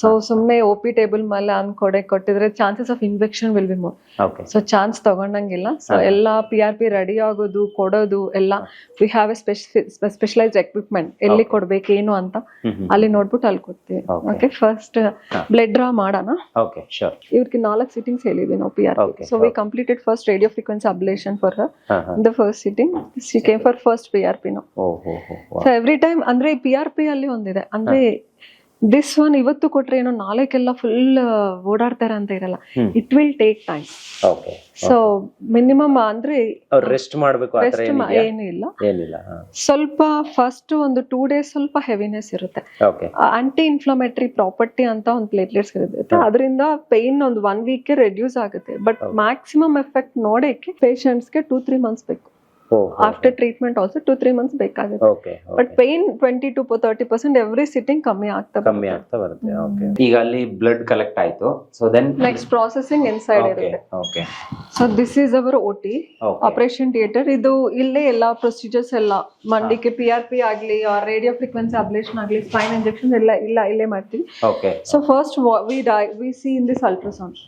so ಸುಮ್ನೆ ಒ ಪಿ ಟೇಬಲ್ ಮೇಲೆ ಅನ್ಕೊಡೆ ಕೊಟ್ಟಿದ್ರೆ chances of infection will be more so chance ತಗೊಂಡಂಗಿಲ್ಲ. So ಎಲ್ಲ ಪಿ ಆರ್ ಪಿ ರೆಡಿ ಆಗೋದು ಕೊಡೋದು ಎಲ್ಲ we have a specialized equipment ಎಲ್ಲಿ ಕೊಡ್ಬೇಕು ಏನು ಅಂತ ಅಲ್ಲಿ ನೋಡ್ಬಿಟ್ಟು ಅಲ್ಲಿ ಕೊಡ್ತೀವಿ. ಓಕೆ ಫಸ್ಟ್ ಬ್ಲಡ್ ಡ್ರಾ ಮಾಡೋಣ. ಓಕೆ ಶೋರ್ ಇವ್ರಿಗೆ ನಾಲ್ಕು ಸಿಟಿಂಗ್ಸ್ ಹೇಳಿದ್ವಿ ನಾವು P R so we completed first radio frequency ablation for her in the first sitting she came for first P R P ನಾವು ಸೊ ಎವ್ರಿ ಟೈಮ್ ಅಂದ್ರೆ P R P ಅಲ್ಲಿ ಒಂದಿದೆ. ಅಂದ್ರೆ this one ಇವತ್ತು ಕೊಟ್ರೆ ಏನೋ ನಾಲ್ಕೆಲ್ಲ ಫುಲ್ ಓಡಾಡ್ತಾರೆ ಅಂತ ಇರಲ್ಲ. It will take time so minimum ಅಂದ್ರೆ ರೆಸ್ಟ್ ಮಾಡಬೇಕು ಆತರ ರೆಸ್ಟ್ ಏನು ಇಲ್ಲ ಏನಿಲ್ಲ. ಸ್ವಲ್ಪ ಫಸ್ಟ್ ಒಂದು ಟೂ ಡೇಸ್ ಸ್ವಲ್ಪ ಹೆವಿನೆಸ್ ಇರುತ್ತೆ. ಆಂಟಿ ಇನ್ಫ್ಲಮೇಟರಿ ಪ್ರಾಪರ್ಟಿ ಅಂತ ಒಂದು ಪ್ಲೇಟ್ಲೆಟ್ಸ್ ಇರುತ್ತೆ. ಅದರಿಂದ ಪೇನ್ ಒಂದು ಒನ್ ವೀಕ್ ರೆಡ್ಯೂಸ್ ಆಗುತ್ತೆ. ಬಟ್ ಮ್ಯಾಕ್ಸಿಮಮ್ ಎಫೆಕ್ಟ್ ನೋಡಕ್ಕೆ ಪೇಷಂಟ್ಸ್ಗೆ ಟೂ ತ್ರೀ ಮಂತ್ಸ್ ಬೇಕು. After treatment also two three months ಬೇಕಾಗುತ್ತೆ. But pain twenty to thirty percent every sitting ಕಮ್ಮಿ ಆಗ್ತಾ ಕಮ್ಮಿ ಆಗ್ತಾ ಬರುತ್ತೆ ಓಕೆ ಈಗ ಅಲ್ಲಿ ಬ್ಲಡ್ ಕಲೆಕ್ಟ್ ಆಯ್ತು. So then next processing inside side ಇರುತ್ತೆ. Okay so this is our O T operation theatre ಇದು ಇಲ್ಲೇ ಎಲ್ಲಾ ಪ್ರೊಸೀಜರ್ಸ್ ಎಲ್ಲ. ಮಂಡಿಗೆ ಪಿ ಆರ್ ಪಿ ಆಗ್ಲಿ ರೇಡಿಯೋ ಫ್ರೀಕ್ವೆನ್ಸಿ ಅಬ್ಲೇಷನ್ ಆಗ್ಲಿ ಸ್ಪೈನ್ ಇಂಜೆಕ್ಷನ್ ಎಲ್ಲ ಇಲ್ಲ ಇಲ್ಲೇ ಮಾಡ್ತೀವಿ. Okay so first we dye we see in this ultrasound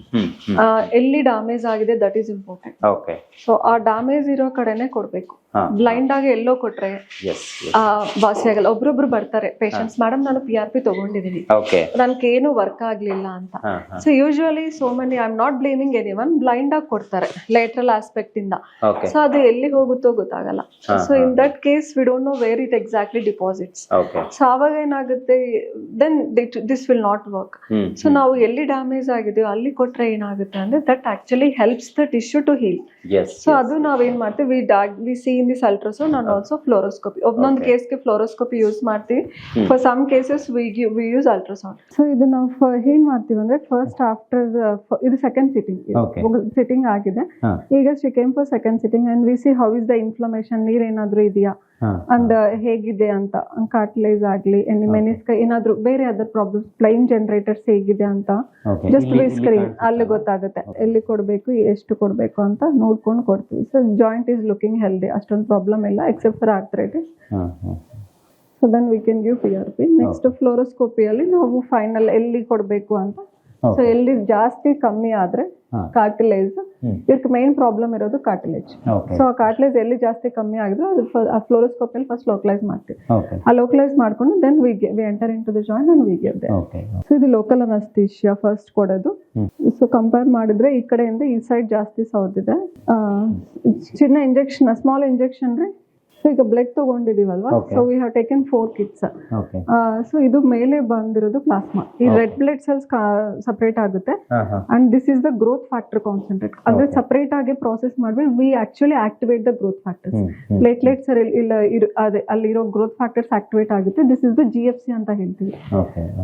ಎಲ್ಲಿ ಡ್ಯಾಮೇಜ್ ಆಗಿದೆ that is important okay so ಆ ಡ್ಯಾಮೇಜ್ ಇರೋ ಕಡೆನೆ ಕೊಡ್ಬೇಕು. ಹಾ. ಬ್ಲೈಂಡ್ ಆಗಿ ಎಲ್ಲೋ ಕೊಟ್ರೆ ವಾಸಿ ಆಗಲ್ಲ ಒಬ್ರೊಬ್ರು ಬರ್ತಾರೆ ಪೇಷಂಟ್ಸ್ ಮೇಡಮ್ ನಾನು ಪಿ ಆರ್ ಪಿ ತಗೊಂಡಿದ್ದೀನಿ. ಓಕೆ ನನ್ಗೆ ಏನು ವರ್ಕ್ ಆಗ್ಲಿಲ್ಲ ಅಂತ. So usually so many I am not blaming any one blind ಆಗಿ ಕೊಡ್ತಾರೆ ಲೇಟ್ರಲ್ ಆಸ್ಪೆಕ್ಟ್ ಇಂದ. ಸೊ ಅದು ಎಲ್ಲಿ ಹೋಗುತ್ತೋ ಗೊತ್ತಾಗಲ್ಲ. So in that case we don't know where it exactly deposits so ಅವಾಗ ಏನಾಗುತ್ತೆ then this will not work so ನಾವು ಎಲ್ಲಿ ಡ್ಯಾಮೇಜ್ ಆಗಿದೆಯೋ ಅಲ್ಲಿ ಕೊಟ್ರೆ ಏನಾಗುತ್ತೆ ಅಂದ್ರೆ that actually helps the tissue to heal so ಅದು ನಾವೇನ್ ಮಾಡ್ತೀವಿ we we see in this ultrasound and also fluoroscopy ಒಬ್ಬೊಂದು. ಕೇಸ್ಗೆ ಫ್ಲೋರೋಸ್ಕೋಪಿ ಯೂಸ್ ಮಾಡ್ತೀವಿ for some cases we we use ultrasound so ಇದು ನಾವು ಏನ್ ಮಾಡ್ತೀವಿ ಅಂದ್ರೆ ಫಸ್ಟ್ ಆಫ್ಟರ್ ಇದು ಸೆಕೆಂಡ್ ಸಿಟಿಂಗ್ ಸಿಟಿಂಗ್ ಆಗಿದೆ. ಈಗ she came for second sitting and we see how is the inflammation ನೀರ್ ಏನಾದ್ರು ಇದೆಯಾ ಅಂಡ್ ಹೇಗಿದೆ ಅಂತ ಕಾರ್ಟಿಲೈಸ್ ಆಗ್ಲಿ ಮೆನಿಸ್ಕ ಏನಾದ್ರು ಬೇರೆ ಅದರ್ ಪ್ರಾಬ್ಲಮ್ ಪ್ಲೈನ್ ಜನರೇಟರ್ಸ್ ಹೇಗಿದೆ ಅಂತ. ಜಸ್ಟ್ ವಿ ಸ್ಕ್ರೀನ್ ಅಲ್ಲಿ ಗೊತ್ತಾಗುತ್ತೆ. ಎಲ್ಲಿ ಕೊಡಬೇಕು ಎಷ್ಟು ಕೊಡಬೇಕು ಅಂತ ನೋಡ್ಕೊಂಡು ಕೊಡ್ತೀವಿ. So joint is looking healthy ಅಷ್ಟೊಂದು ಪ್ರಾಬ್ಲಮ್ ಇಲ್ಲ except for arthritis so then we can give P R P next ಫ್ಲೋರೋಸ್ಕೋಪಿಯಲ್ಲಿ ನಾವು ಫೈನಲ್ ಎಲ್ಲಿ ಕೊಡಬೇಕು ಅಂತ. ಸೊ ಎಲ್ಲಿ ಜಾಸ್ತಿ ಕಮ್ಮಿ ಆದ್ರೆ ಹಾ. ಕಾರ್ಟಿಲೈಸ್ ಇದಕ್ಕೆ ಮೇನ್ ಪ್ರಾಬ್ಲಮ್ ಇರೋದು ಕಾರ್ಟಿಲೇಜ್ ಸೊ ಆ ಕಾರ್ಟಿಲೇಜ್ ಎಲ್ಲಿ ಜಾಸ್ತಿ ಕಮ್ಮಿ ಆಗಿದ್ರು ಅದು ಆ ಫ್ಲೋರೋಸ್ಕೋಪ್ ಅಲ್ಲಿ ಫಸ್ಟ್ ಲೋಕಲೈಸ್ ಮಾಡ್ತೀವಿ. ಆ ಲೋಕಲೈಸ್ ಮಾಡ್ಕೊಂಡು then we we enter into the joint and we give so ಇದು ಲೋಕಲ್ ಅನಸ್ತೀಶಿಯಾ ಫಸ್ಟ್ ಕೊಡೋದು. ಸೊ ಕಂಪೇರ್ ಮಾಡಿದ್ರೆ ಈ ಕಡೆಯಿಂದ ಈ ಸೈಡ್ ಜಾಸ್ತಿ ಸೌದಿದೆ ಚಿನ್ನ ಇಂಜೆಕ್ಷನ್ ಸ್ಮಾಲ್ ಇಂಜೆಕ್ಷನ್ ರೀ ಸೊ ಈಗ blood ತಗೊಂಡಿದೀವಲ್ವಾ. So we have taken four kits so ಇದು ಮೇಲೆ ಬಂದಿರೋದು ಪ್ಲಾಸ್ಮಾ ಈ ರೆಡ್ ಬ್ಲಡ್ ಸೆಲ್ಸ್ ಸಪರೇಟ್ ಆಗುತ್ತೆ. And this is the growth factor concentrate ಅಂದ್ರೆ ಸಪರೇಟ್ ಆಗಿ ಪ್ರಾಸೆಸ್ ಮಾಡ್ಬಿಟ್ಟು we actually activate the growth factors platelets ಇಲ್ಲ ಅದೇ ಅಲ್ಲಿರೋ ಗ್ರೋತ್ ಫ್ಯಾಕ್ಟರ್ಸ್ ಆಕ್ಟಿವೇಟ್ ಆಗುತ್ತೆ. This is the G F C ಅಂತ ಹೇಳ್ತೀವಿ.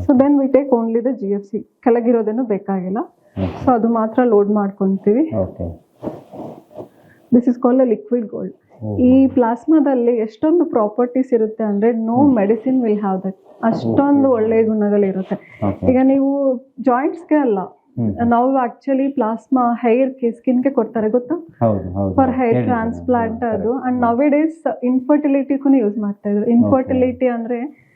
So then we take only the G F C ಕೆಳಗಿರೋದೇನು ಬೇಕಾಗಿಲ್ಲ. ಸೊ ಅದು ಮಾತ್ರ ಲೋಡ್ ಮಾಡ್ಕೊಂತೀವಿ. This is called liquid gold ಈ ಪ್ಲಾಸ್ಮಾದಲ್ಲಿ ಎಷ್ಟೊಂದು ಪ್ರಾಪರ್ಟೀಸ್ ಇರುತ್ತೆ ಅಂದ್ರೆ no medicine will have that. ಅಷ್ಟೊಂದು ಒಳ್ಳೆ ಗುಣಗಳಿರುತ್ತೆ. ಈಗ ನೀವು ಜಾಯಿಂಟ್ಸ್ಗೆ ಅಲ್ಲ. ನಾವು ಆಕ್ಚುಲಿ ಪ್ಲಾಸ್ಮಾ ಹೇರ್ಗೆ ಸ್ಕಿನ್ಗೆ ಕೊಡ್ತಾರೆ ಗೊತ್ತಾ? ಹೌದು ಹೌದು. ಫಾರ್ ಹೈರ್ ಟ್ರಾನ್ಸ್ಪ್ಲಾಂಟ್ ಅದು. ಅಂಡ್ ನೌ ಡೇಸ್ ಇನ್ಫರ್ಟಿಲಿಟಿಗೂ ಯೂಸ್ ಮಾಡ್ತಾ ಇದ್ರು. ಇನ್ಫರ್ಟಿಲಿಟಿ ಅಂದ್ರೆ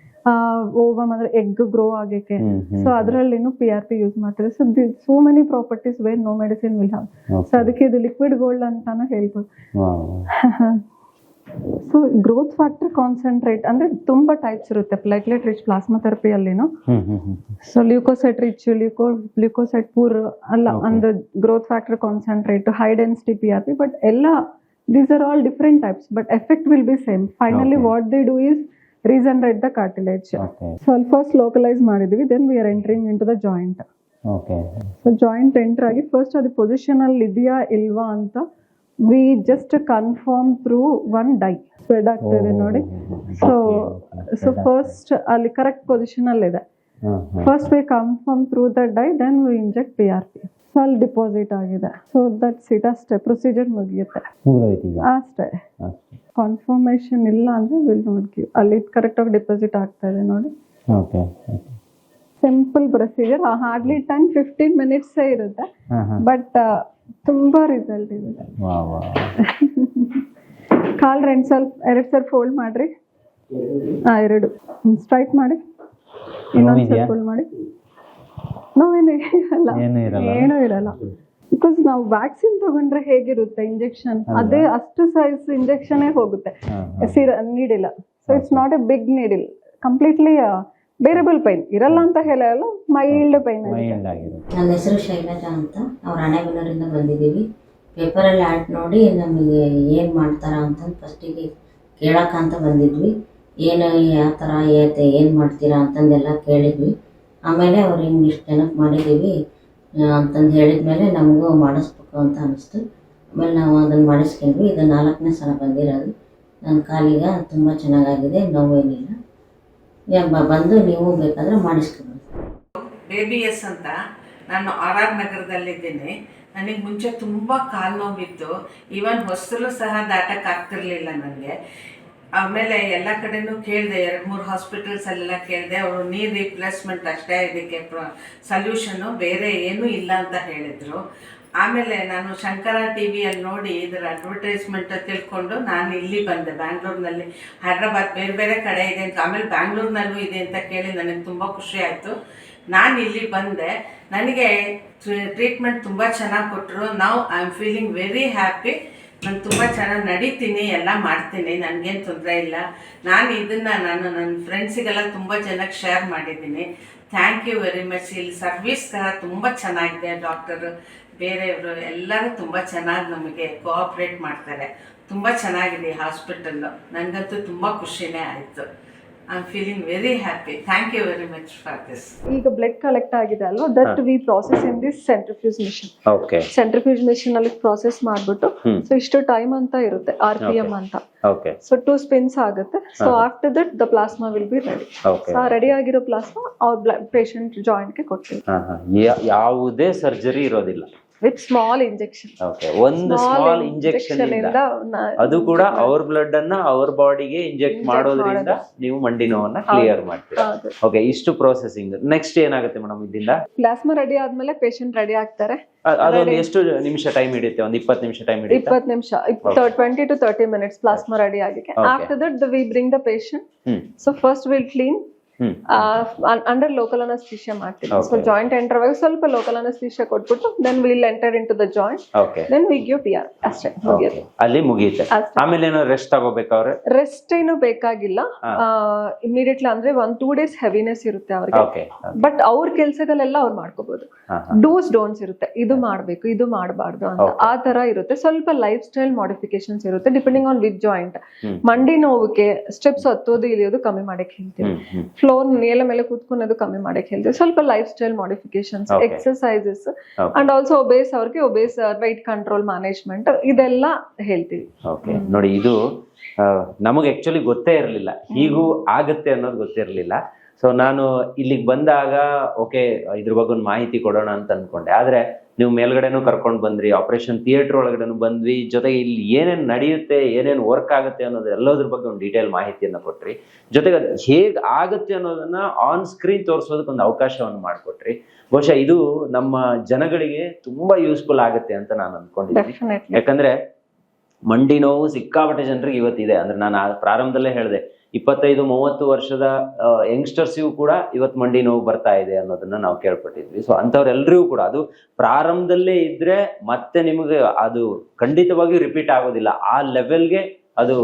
ಓವಮ್ ಅಂದ್ರೆ ಎಗ್ ಗ್ರೋ ಆಗಕ್ಕೆ ಸೊ ಅದರಲ್ಲಿನೂ ಪಿ ಆರ್ ಪಿ ಯೂಸ್ ಮಾಡ್ತಾರೆ. So so many properties where no medicine will have. So ಅದಕ್ಕೆ ಇದು ಲಿಕ್ವಿಡ್ ಗೋಲ್ಡ್ ಅಂತಾನು ಹೇಳ್ಬೋದು. ಸೊ ಗ್ರೋತ್ ಫ್ಯಾಕ್ಟರ್ ಕಾನ್ಸಂಟ್ರೇಟ್ ಅಂದ್ರೆ ತುಂಬಾ ಟೈಪ್ಸ್ ಇರುತ್ತೆ. Platelet rich plasma ಥೆರಪಿಯಲ್ಲಿನೂ so leukocyte rich leuko leukocyte poor ಅಲ್ಲ ಅಂದ್ರೆ growth factor concentrate high density P R P but ಎಲ್ಲ these are all different types but effect will be same finally what they do is regenerate the cartilage so ಸ್ವಲ್ಪ first localise ಮಾಡಿದ್ವಿ then we are entering into the joint so joint enter ಆಗಿ first ಅದು position ಅಲ್ಲಿ ಇದೆಯಾ ಇಲ್ವಾ ಅಂತ we just confirm through one dye spread ಆಗ್ತಾ ಇದೆ ನೋಡಿ ಸೊ ಸೊ ಫಸ್ಟ್ ಅಲ್ಲಿ ಕರೆಕ್ಟ್ ಪೊಸಿಷನ್ ಅಲ್ಲಿ ಇದೆ first we confirm through the dye then we inject P R P so ಅಲ್ಲಿ ಡಿಪಾಸಿಟ್ ಆಗಿದೆ ಸೊ ದಟ್ಸ್ ಇಟ್ ಅಷ್ಟೇ ಪ್ರೊಸೀಜರ್ ಮುಗಿಯುತ್ತೆ ಅಷ್ಟೇ ಕನ್ಫರ್ಮೇಶನ್ ಇಲ್ಲ ಅಂದ್ರೆ ವಿಲ್ ನಾಟ್ ಗಿವ್ ಅಲ್ಲಿ ಕರೆಕ್ಟಾಗಿ ಡಿಪಾಸಿಟ್ ಆಗ್ತಾ ಇದೆ ನೋಡಿ. Okay simple procedure hardly ten fifteen ಮಿನಿಟ್ಸೇ ಇರುತ್ತೆ. ಬಟ್ ತುಂಬಾ ರಿಸಲ್ಟ್ ಇದೆ. ಕಾಲ್ ರೆಂಡ್ ಸ್ವಲ್ಪ ಎರಡು ಸಲ ಫೋಲ್ಡ್ ಮಾಡ್ರಿ. ಹಾ ಎರಡು. ಸ್ಟ್ರೈಟ್ ಮಾಡಿ. ಇನ್ನೊಂದು ಸಲ? ಫೋಲ್ಡ್ ಮಾಡಿ. ನೋವೇನು ಇರಲ್ಲ. ಏನೂ ಇರಲ್ಲ. ಬಿಕಾಸ್ ನಾವು ವ್ಯಾಕ್ಸಿನ್ ತಗೊಂಡ್ರೆ ಹೇಗಿರುತ್ತೆ ಇಂಜೆಕ್ಷನ್ ಅದೇ ಅಷ್ಟು ಸೈಜ್ ಇಂಜೆಕ್ಷನ್ ಹೋಗುತ್ತೆ. ಸಿರ ನೀಡಿಲ್ಲ so it's not a big needle completely bearable pain ಇರಲ್ಲ ಅಂತ ಹೇಳಲ್ಲ ಮೈಲ್ಡ್ ಪೈನ್ ನನ್ನ ಹೆಸರು ಶೈಲಜಾ ಅಂತ. ಅವ್ರ ಹಣೆಬೆನ್ನೂರಿಂದ ಬಂದಿದ್ದೀವಿ. ಪೇಪರಲ್ಲಿ ಆ್ಯಡ್ ನೋಡಿ ನಮಗೆ ಏನು ಮಾಡ್ತಾರ ಅಂತ ಫಸ್ಟಿಗೆ ಕೇಳೋಕ್ಕಂತ ಬಂದಿದ್ವಿ. ಏನು ಯಾವ ಥರ ಏತೆ ಏನು ಮಾಡ್ತೀರಾ ಅಂತಂದೆಲ್ಲ ಕೇಳಿದ್ವಿ. ಆಮೇಲೆ ಅವ್ರು ಹಿಂಗೆ ಇಷ್ಟು ಜನಕ್ಕೆ ಮಾಡಿದ್ದೀವಿ. ಅಂತಂದು ಹೇಳಿದ್ಮೇಲೆ ನಮಗೂ ಮಾಡಿಸ್ಬೇಕು ಅಂತ ಅನಿಸ್ತು ಆಮೇಲೆ ನಾವು ಅದನ್ನು ಮಾಡಿಸ್ಕೊಂಡ್ವಿ. ಇದು ನಾಲ್ಕನೇ ಸಲ ಬಂದಿರೋದು. ನನ್ನ ಕಾಲಿಗೆ ತುಂಬ ಚೆನ್ನಾಗಾಗಿದೆ ನೋವೇನಿಲ್ಲ ಎಂಬ ಬಂದು ನೀವು ಬೇಕಾದರೆ ಮಾಡಿಸ್ಕೊಬೋದು. ಬೇಬಿ ಎಸ್ ಅಂತ ನಾನು ಆರ್ ಆರ್ ನಗರದಲ್ಲಿದ್ದೀನಿ. ನನಗೆ ಮುಂಚೆ ತುಂಬ ಕಾಲು ನೋವಿತ್ತು. ಈವನ್ ಹೊಸಲು ಸಹ ದಾಟಕ್ಕೆ ಆಗ್ತಿರ್ಲಿಲ್ಲ ನನಗೆ ಆಮೇಲೆ ಎಲ್ಲ ಕಡೆನೂ ಕೇಳಿದೆ, ಎರಡು ಮೂರು ಹಾಸ್ಪಿಟಲ್ಸಲ್ಲೆಲ್ಲ ಕೇಳಿದೆ, ಅವರು ನೀರು ರಿಪ್ಲೇಸ್ಮೆಂಟ್ ಅಷ್ಟೇ ಇದಕ್ಕೆ ಸಲ್ಯೂಷನ್ನು ಬೇರೆ ಏನೂ ಇಲ್ಲ ಅಂತ ಹೇಳಿದರು. ಆಮೇಲೆ ನಾನು ಶಂಕರ ಟಿ ವಿಯಲ್ಲಿ ನೋಡಿ ಇದರ ಅಡ್ವರ್ಟೈಸ್ಮೆಂಟ್ ತಿಳ್ಕೊಂಡು ನಾನು ಇಲ್ಲಿ ಬಂದೆ, ಬ್ಯಾಂಗ್ಳೂರಿನಲ್ಲಿ. ಹೈದ್ರಾಬಾದ್ ಬೇರೆ ಬೇರೆ ಕಡೆ ಇದೆ ಅಂತ, ಆಮೇಲೆ ಬ್ಯಾಂಗ್ಳೂರ್ನಲ್ಲೂ ಇದೆ ಅಂತ ಕೇಳಿ ನನಗೆ ತುಂಬ ಖುಷಿ ಆಯಿತು. ನಾನು ಇಲ್ಲಿ ಬಂದೆ, ನನಗೆ ಟ್ರೀಟ್ಮೆಂಟ್ ತುಂಬ ಚೆನ್ನಾಗಿ ಕೊಟ್ಟರು ನಾವು I am feeling very happy ನಾನು ತುಂಬ ಚೆನ್ನಾಗಿ ನಡೀತೀನಿ, ಎಲ್ಲ ಮಾಡ್ತೀನಿ, ನನಗೇನು ತೊಂದರೆ ಇಲ್ಲ. ನಾನು ಇದನ್ನು ನಾನು ನನ್ನ ಫ್ರೆಂಡ್ಸಿಗೆಲ್ಲ ತುಂಬ ಜನಕ್ಕೆ ಶೇರ್ ಮಾಡಿದ್ದೀನಿ. ಥ್ಯಾಂಕ್ ಯು ವೆರಿ ಮಚ್ ಇಲ್ಲಿ ಸರ್ವಿಸ್ ಸಹ ತುಂಬ ಚೆನ್ನಾಗಿದೆ. ಡಾಕ್ಟರು ಬೇರೆಯವರು ಎಲ್ಲರೂ ತುಂಬ ಚೆನ್ನಾಗಿ ನಮಗೆ ಕೋಆಪ್ರೇಟ್ ಮಾಡ್ತಾರೆ. ತುಂಬ ಚೆನ್ನಾಗಿದೆ ಹಾಸ್ಪಿಟಲ್ಲು ನನಗಂತೂ ತುಂಬ ಖುಷಿನೇ ಆಯಿತು. I am feeling very happy thank you very much for this ಈಗ ಬ್ಲಡ್ ಕಲೆಕ್ಟ್ ಆಗಿದೆ ಅಲ್ವಾ? That we process in this centrifuge machine centrifuge machine ಅಲ್ಲಿ ಪ್ರಾಸೆಸ್ ಮಾಡ್ಬಿಟ್ಟು ಸೊ ಇಷ್ಟು ಟೈಮ್ ಅಂತ ಇರುತ್ತೆ ಆರ್ ಪಿ ಎಂ Okay. ಅಂತ. ಓಕೆ ಸೊ ಟೂ ಸ್ಪಿನ್ಸ್ ಆಗುತ್ತೆ. So after that the plasma will be ready so ready ಆಗಿರೋ ಪ್ಲಾಸ್ಮಾ ಅವ್ರ blood patient ಜಾಯಿಂಟ್ಗೆ ಕೊಡ್ತೀವಿ. ಹಾ ಹಾ. ಯಾವುದೇ ಸರ್ಜರಿ ಇರೋದಿಲ್ಲ. ವಿತ್ ಸ್ಮಾಲ್ ಇಂಜೆಕ್ಷನ್ ಓಕೆ ಒಂದು ಸ್ಮಾಲ್ ಇಂಜೆಕ್ಷನ್ ಇಂದ ಅದು ಕೂಡ ಅವ್ರ ಬ್ಲಡ್ ಅನ್ನ ಅವ್ರ ಬಾಡಿಗೆ ಇಂಜೆಕ್ಟ್ Inject ಮಾಡೋದ್ರಿಂದ ಮಾಡೋದು. ನೀವು ಮಂಡಿ ನೋವನ್ನ ಕ್ಲಿಯರ್ ಮಾಡ್ತೀರಾ. ಓಕೆ ಇಷ್ಟು ಪ್ರೊಸೆಸಿಂಗ್ ನೆಕ್ಸ್ಟ್ ಏನಾಗುತ್ತೆ ಮೇಡಮ್ ಇದರಿಂದ? ಪ್ಲಾಸ್ಮಾ ರೆಡಿ ಆದ್ಮೇಲೆ ಪೇಷಂಟ್ ರೆಡಿ ಆಗ್ತಾರೆ. ಅದೊಂದು Ready. ಎಷ್ಟು ನಿಮಿಷ ಟೈಮ್ ಹಿಡಿಯುತ್ತೆ? ಒಂದು ಇಪ್ಪತ್ತು ನಿಮಿಷ ಟೈಮ್ ಹಿಡಿಯುತ್ತೆ? ಇಪ್ಪತ್ತು ನಿಮಿಷ. Twenty to thirty minutes plasma ready ಆಗಿ. After that we bring the patient so first will clean under local anaesthesia ಮಾಡ್ತೀವಿ ಸೊ. ಜಾಯಿಂಟ್ ಎಂಟರ್ ಆಗಿ ಸ್ವಲ್ಪ ಲೋಕಲ್ ಅನಸ್ತೀಶಿಯಾ ಕೊಟ್ಬಿಟ್ಟು then will enter into the joint then we give P R ಅಷ್ಟೇ ಮುಗಿಯುತ್ತೆ ಅಲ್ಲಿ ಮುಗಿಯುತ್ತೆ. ಆಮೇಲೆ ಏನೋ ರೆಸ್ಟ್ ತಗೋಬೇಕಾದ್ರೆ ರೆಸ್ಟ್ ಏನು ಬೇಕಾಗಿಲ್ಲ. ಇಮಿಡಿಯೇಟ್ಲಿ ಅಂದ್ರೆ ಒನ್ ಟೂ ಡೇಸ್ ಹೆವಿನೆಸ್ ಇರುತ್ತೆ ಅವ್ರಿಗೆ. ಬಟ್ ಅವ್ರ ಕೆಲ್ಸಗಳೆಲ್ಲ ಅವ್ರು ಮಾಡ್ಕೋಬಹುದು ಡೂಸ್ ಡೋನ್ಸ್ ಇರುತ್ತೆ. ಇದು ಮಾಡ್ಬೇಕು ಇದು ಮಾಡಬಾರ್ದು ಅಂತ. ಆ ತರ ಇರುತ್ತೆ. ಸ್ವಲ್ಪ ಲೈಫ್ ಸ್ಟೈಲ್ ಮಾಡಿಫಿಕೇಶನ್ಸ್ ಇರುತ್ತೆ ಡಿಪೆಂಡಿಂಗ್ ಆನ್ ವಿತ್ ಜಾಯಿಂಟ್ ಮಂಡಿ ನೋವಕ್ಕೆ ಸ್ಟೆಪ್ಸ್ ಹತ್ತೋದು ಇಳಿಯೋದು ಕಮ್ಮಿ ಮಾಡಕ್ಕೆ ಹೇಳ್ತೀವಿ ಫ್ಲೋರ್ ನೇಲ ಮೇಲೆ ಕೂತ್ಕೊಳೋದು ಕಮ್ಮಿ ಮಾಡಕ್ಕೆ ಹೇಳ್ತೀವಿ ಸ್ವಲ್ಪ life style modifications. Exercises and also obese ಅವ್ರಿಗೆ ಒಬೇಸ್ ವೈಟ್ ಕಂಟ್ರೋಲ್ ಮ್ಯಾನೇಜ್ಮೆಂಟ್ ಇದೆಲ್ಲ ಹೇಳ್ತೀವಿ. ಓಕೆ ನೋಡಿ ಇದು ನಮಗೆ ಆಕ್ಚುಲಿ ಗೊತ್ತೇ ಇರಲಿಲ್ಲ. ಹೀಗೂ ಆಗತ್ತೆ ಅನ್ನೋದು ಗೊತ್ತಿರಲಿಲ್ಲ ಸೊ ನಾನು ಇಲ್ಲಿಗೆ ಬಂದಾಗ ಓಕೆ ಇದ್ರ ಬಗ್ಗೆ ಒಂದು ಮಾಹಿತಿ ಕೊಡೋಣ ಅಂತ ಅನ್ಕೊಂಡೆ. ಆದ್ರೆ ನೀವು ಮೇಲ್ಗಡೆನೂ ಕರ್ಕೊಂಡು ಬಂದ್ರಿ ಆಪರೇಷನ್ ಥಿಯೇಟರ್ ಒಳಗಡೆನೂ ಬಂದ್ವಿ ಜೊತೆಗೆ ಇಲ್ಲಿ ಏನೇನು ನಡೆಯುತ್ತೆ ಏನೇನು ವರ್ಕ್ ಆಗುತ್ತೆ ಅನ್ನೋದು ಎಲ್ಲದ್ರ ಬಗ್ಗೆ ಒಂದು ಡೀಟೇಲ್ ಮಾಹಿತಿಯನ್ನು ಕೊಟ್ರಿ. ಜೊತೆಗೆ ಅದು ಹೇಗೆ ಆಗುತ್ತೆ ಅನ್ನೋದನ್ನ ಆನ್ ಸ್ಕ್ರೀನ್ ತೋರಿಸೋದಕ್ಕೆ ಒಂದು ಅವಕಾಶವನ್ನು ಮಾಡಿಕೊಟ್ರಿ. ಬಹುಶಃ ಇದು ನಮ್ಮ ಜನಗಳಿಗೆ ತುಂಬಾ ಯೂಸ್ಫುಲ್ ಆಗುತ್ತೆ ಅಂತ ನಾನು ಅನ್ಕೊಂಡಿದ್ದೀನಿ. ಯಾಕಂದ್ರೆ ಮಂಡಿ ನೋವು ಸಿಕ್ಕಾಪಟ್ಟೆ ಜನರಿಗೆ ಇವತ್ತಿದೆ. ಅಂದ್ರೆ ನಾನು ಆ ಪ್ರಾರಂಭದಲ್ಲೇ ಹೇಳಿದೆ ಇಪ್ಪತ್ತೈದು ಮೂವತ್ತು ವರ್ಷದ ಯಂಗ್ಸ್ಟರ್ಸಿಗೂ ಕೂಡ ಇವತ್ತು ಮಂಡಿ ನೋವು ಬರ್ತಾ ಇದೆ ಅನ್ನೋದನ್ನ ನಾವು ಕೇಳ್ಪಟ್ಟಿದ್ವಿ ಸೊ ಅಂಥವ್ರೆಲ್ಲರಿಗೂ ಕೂಡ ಅದು ಪ್ರಾರಂಭದಲ್ಲೇ ಇದ್ರೆ ಮತ್ತೆ ನಿಮಗೆ ಅದು ಖಂಡಿತವಾಗಿ ರಿಪೀಟ್ ಆಗೋದಿಲ್ಲ. ಆ ಲೆವೆಲ್ಗೆ ಅದು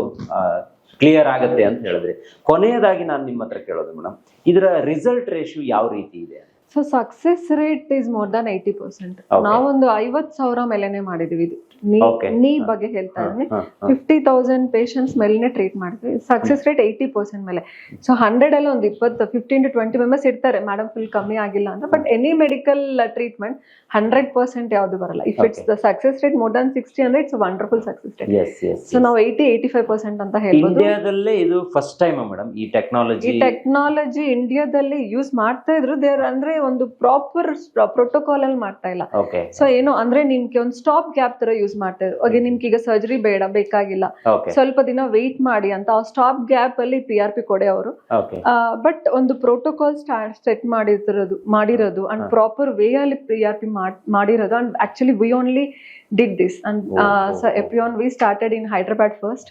ಕ್ಲಿಯರ್ ಆಗುತ್ತೆ ಅಂತ ಹೇಳಿದ್ರಿ. ಕೊನೆಯದಾಗಿ ನಾನು ನಿಮ್ಮ ಹತ್ರ ಕೇಳೋದು ಮೇಡಮ್ ಇದರ ರಿಸಲ್ಟ್ ರೇಷಿಯೋ ಯಾವ ರೀತಿ ಇದೆ? So success rate is more than eighty percent. ನಾವೊಂದು ಐವತ್ ಸಾವಿರ ಮೇಲೆನೆ ಮಾಡಿದೀವಿ ಇದು ನೀ. ಬಗ್ಗೆ ಹೇಳ್ತಾ ಇದ್ದೀನಿ. ಫಿಫ್ಟಿ ತೌಸಂಡ್ ಪೇಷಂಟ್ಸ್ ಮೇಲೆನೆ ಟ್ರೀಟ್ ಮಾಡ್ತೀವಿ. ಸಕ್ಸೆಸ್ ರೇಟ್ ಏಯ್ಟಿ ಪರ್ಸೆಂಟ್ ಮೇಲೆ. ಸೊ ಹಂಡ್ರೆಡ್ ಅಲ್ಲಿ ಒಂದು ಇಪ್ಪತ್ತು ಫಿಫ್ಟೀನ್ ಟು ಟ್ವೆಂಟಿ ಮೆಂಬರ್ಸ್ ಇರ್ತಾರೆ. ಮೇಡಮ್ ಫುಲ್ ಕಮ್ಮಿ ಆಗಿಲ್ಲ ಅಂತ but any medical treatment hundred percent ಯಾವ್ದು ಬರಲ್ಲ. If it's the success rate more than sixty ಅಂದ್ರೆ it's wonderful success rate so ನಾವು ಏಯ್ಟಿ ಏಯ್ಟಿ ಫೈವ್ ಪರ್ಸೆಂಟ್ ಅಂತ ಹೇಳ್ಬೋದು. ಇಂಡಿಯಾದಲ್ಲೇ ಇದು ಫಸ್ಟ್ ಟೈಮ್ ಮೇಡಮ್ ಈ ಈ ಟೆಕ್ನಾಲಜಿ ಟೆಕ್ನಾಲಜಿ ಇಂಡಿಯಾದಲ್ಲಿ ಯೂಸ್ ಮಾಡ್ತಾ ಇದ್ರು. ದೇರ್ ಅಂದ್ರೆ ಒಂದು ಪ್ರಾಪರ್ ಪ್ರೋಟೋಕಾಲ್ ಅಲ್ಲಿ ಮಾಡ್ತಾ ಇಲ್ಲ. ಸೊ ಏನು ಅಂದ್ರೆ ನಿಮ್ಗೆ ಒಂದು ಸ್ಟಾಪ್ ಗ್ಯಾಪ್ ತರ ಯೂಸ್ ಮಾಡ್ತಾ ಇದ್ರು ಓಕೆ ನಿಮ್ಗೆ ಈಗ ಸರ್ಜರಿ ಬೇಡ ಬೇಕಾಗಿಲ್ಲ. ಸ್ವಲ್ಪ ದಿನ ವೆಯ್ಟ್ ಮಾಡಿ ಅಂತ ಸ್ಟಾಪ್ ಗ್ಯಾಪ್ ಅಲ್ಲಿ ಪಿ ಆರ್ ಪಿ ಕೊಡೆ ಅವರು. ಬಟ್ ಒಂದು ಪ್ರೋಟೋಕಾಲ್ ಸೆಟ್ ಮಾಡಿರೋದು ಮಾಡಿರೋದು ಅಂಡ್ ಪ್ರಾಪರ್ ವೇ ಅಲ್ಲಿ ಪಿ ಆರ್ ಪಿ ಮಾಡಿರೋದು. And actually we only did this and ಎಪಿಯಾನ್ we started in Hyderabad first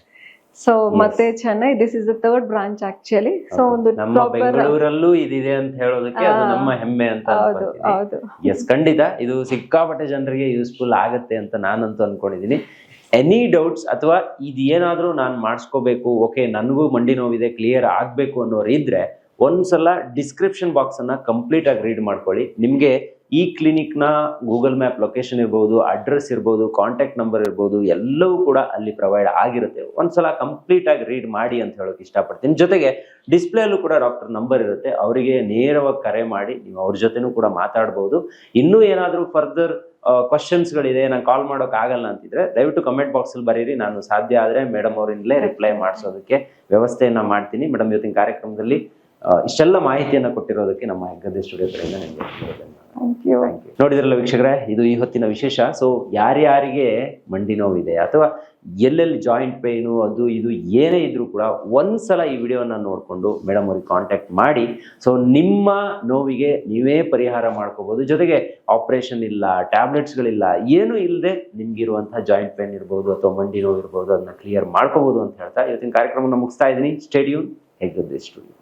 so ಮತ್ತೆ Chennai this is the third branch actually so ಒಂದು ನಮ್ಮ ಬೆಂಗಳೂರಲ್ಲೂ ಇದಿದೆ ಅಂತ ಹೇಳೋದಕ್ಕೆ ಅದು ನಮ್ಮ ಹೆಮ್ಮೆ ಅಂತ ಹೌದು ಹೌದು. ಎಸ್ ಖಂಡಿತ. ಇದು ಸಿಕ್ಕಾಪಟ್ಟೆ ಜನರಿಗೆ ಯೂಸ್ಫುಲ್ ಆಗುತ್ತೆ ಅಂತ ನಾನಂತೂ ಅನ್ಕೊಂಡಿದ್ದೀನಿ ಎನಿ ಡೌಟ್ಸ್ ಅಥವಾ ಇದೇನಾದ್ರೂ ನಾನು ಮಾಡಿಸ್ಕೋಬೇಕು ಓಕೆ ನನಗೂ ಮಂಡಿ ನೋವಿದೆ ಕ್ಲಿಯರ್ ಆಗಬೇಕು ಅನ್ನೋರು ಇದ್ರೆ ಒಂದ್ಸಲ ಡಿಸ್ಕ್ರಿಪ್ಷನ್ ಬಾಕ್ಸ್ ಅನ್ನ ಕಂಪ್ಲೀಟ್ ಆಗಿ ರೀಡ್ ಮಾಡ್ಕೊಳ್ಳಿ. ನಿಮಗೆ ಈ ಕ್ಲಿನಿಕ್ನ ಗೂಗಲ್ ಮ್ಯಾಪ್ ಲೊಕೇಶನ್ ಇರ್ಬೋದು, ಅಡ್ರೆಸ್ ಇರ್ಬೋದು, ಕಾಂಟ್ಯಾಕ್ಟ್ ನಂಬರ್ ಇರ್ಬೋದು, ಎಲ್ಲವೂ ಕೂಡ ಅಲ್ಲಿ ಪ್ರೊವೈಡ್ ಆಗಿರುತ್ತೆ. ಒಂದ್ಸಲ ಕಂಪ್ಲೀಟ್ ಆಗಿ ರೀಡ್ ಮಾಡಿ ಅಂತ ಹೇಳೋಕೆ ಇಷ್ಟಪಡ್ತೀನಿ. ಜೊತೆಗೆ ಡಿಸ್ಪ್ಲೇ ಅಲ್ಲೂ ಕೂಡ ಡಾಕ್ಟರ್ ನಂಬರ್ ಇರುತ್ತೆ. ಅವರಿಗೆ ನೇರವಾಗಿ ಕರೆ ಮಾಡಿ ನೀವು ಅವ್ರ ಜೊತೆನೂ ಕೂಡ ಮಾತಾಡ್ಬೋದು. ಇನ್ನೂ ಏನಾದರೂ ಫರ್ದರ್ ಕ್ವಶನ್ಸ್ಗಳಿದೆ ನಾನು ಕಾಲ್ ಮಾಡೋಕೆ ಆಗಲ್ಲ ಅಂತಿದ್ರೆ ದಯವಿಟ್ಟು ಕಮೆಂಟ್ ಬಾಕ್ಸಲ್ಲಿ ಬರೀರಿ. ನಾನು ಸಾಧ್ಯ ಆದರೆ ಮೇಡಮ್ ಅವರಿಂದಲೇ ರಿಪ್ಲೈ ಮಾಡಿಸೋದಕ್ಕೆ ವ್ಯವಸ್ಥೆಯನ್ನ ಮಾಡ್ತೀನಿ. ಮೇಡಮ್ ಇವತ್ತಿನ ಕಾರ್ಯಕ್ರಮದಲ್ಲಿ ಇಷ್ಟೆಲ್ಲ ಮಾಹಿತಿಯನ್ನು ಕೊಟ್ಟಿರೋದಕ್ಕೆ ನಮ್ಮ ಹೆಗ್ಗದ್ದೆ ಸ್ಟುಡಿಯೋ ಕಡೆಯಿಂದ ನಿಮಗೆ ನೋಡಿದ್ರಲ್ಲ ವೀಕ್ಷಕರೇ, ಇದು ಈ ಹೊತ್ತಿನ ವಿಶೇಷ. ಸೊ ಯಾರ್ಯಾರಿಗೆ ಮಂಡಿ ನೋವಿದೆ ಅಥವಾ ಎಲ್ಲೆಲ್ಲಿ ಜಾಯಿಂಟ್ ಪೇನು ಅದು ಇದು ಏನೇ ಇದ್ರೂ ಕೂಡ ಒಂದ್ಸಲ ಈ ವಿಡಿಯೋನ ನೋಡಿಕೊಂಡು ಮೇಡಮ್ ಅವ್ರಿಗೆ ಕಾಂಟ್ಯಾಕ್ಟ್ ಮಾಡಿ. ಸೊ ನಿಮ್ಮ ನೋವಿಗೆ ನೀವೇ ಪರಿಹಾರ ಮಾಡ್ಕೋಬಹುದು ಜೊತೆಗೆ ಆಪರೇಷನ್ ಇಲ್ಲ ಟ್ಯಾಬ್ಲೆಟ್ಸ್ಗಳಿಲ್ಲ ಏನು ಇಲ್ಲದೆ ನಿಮ್ಗಿರುವಂತಹ ಜಾಯಿಂಟ್ ಪೇನ್ ಇರ್ಬೋದು ಅಥವಾ ಮಂಡಿ ನೋವು ಇರ್ಬೋದು, ಅದನ್ನ ಕ್ಲಿಯರ್ ಮಾಡ್ಕೋಬಹುದು ಅಂತ ಹೇಳ್ತಾ ಇವತ್ತಿನ ಕಾರ್ಯಕ್ರಮನ ಮುಗಿಸ್ತಾ ಇದ್ದೀನಿ. Stadium Heggadde studio